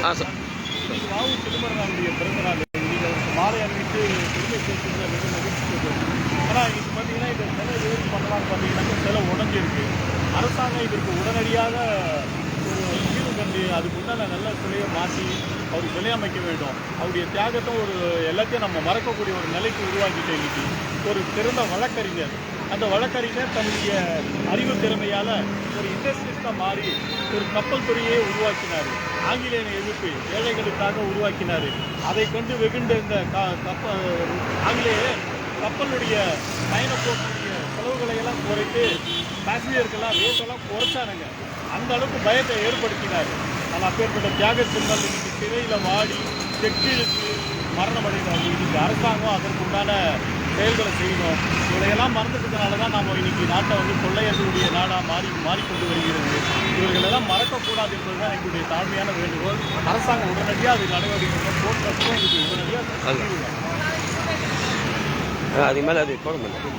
ஆ sir இன்னைக்கு வாவு சிதம்பரனாருடைய பிறந்த நாள் இன்னைக்கு மாலை அணிவித்து பெருமை சேர்த்துக்கிற மிக மகிழ்ச்சி ஆனால் இன்னைக்கு பார்த்தீங்கன்னா இந்த சிலை ஏறி பண்ணலாம்னு பார்த்தீங்கன்னா சிலை உடஞ்சிருக்கு அரசாங்கம் இதற்கு உடனடியாக ஒரு தீர்வு கண்டு அதுக்கு முன்னால நல்ல சிலையை மாற்றி அவர் சிலை அமைக்க வேண்டும் அவருடைய தியாகத்தை ஒரு எல்லாத்தையும் நம்ம மறக்கக்கூடிய ஒரு நிலைக்கு உருவாக்கிட்டு இன்னைக்கு ஒரு சிறந்த வழக்கறிஞர் அந்த வழக்கறிஞர் தன்னுடைய அறிவு திறமையால் ஒரு இண்டஸ்ட்ரிஸ்டாக மாறி ஒரு கப்பல் துறையே உருவாக்கினார். ஆங்கிலேயனை எதிர்ப்பு ஏழைகளுக்காக உருவாக்கினார். அதை கொண்டு வெகுண்ட இந்த கப்ப ஆங்கிலேயர் கப்பலுடைய பயண செலவுகளை எல்லாம் குறைத்து பேசஞ்சர்களுக்கெல்லாம் ரேட்டெல்லாம் குறைச்சானுங்க. அந்த அளவுக்கு பயத்தை ஏற்படுத்தினார். ஆனால் அப்பேற்பட்ட தியாக சிம்பல் இன்னைக்கு சிறையில் வாடி செக்கிழுத்து மரணம் அடைந்தார் இன்னைக்கு அரசாங்கம் அதற்குண்டான செயல்களை செய்யணும் இவரையெல்லாம் மறந்துட்டதுனால தான் நாம் இன்னைக்கு நாட்டை வந்து கொள்ளையர்களுடைய நாடாக மாறி மாறிக்கொண்டு வருகிறது. இவர்களெல்லாம் மறக்கக்கூடாது என்பதுதான் எங்களுடைய தாழ்மையான வேண்டுகோள். அரசாங்கம் உடனடியாக அது நடவடிக்கை போட்டு இன்னைக்கு உடனடியாக அதுக்கு மேலே அது போட முடியல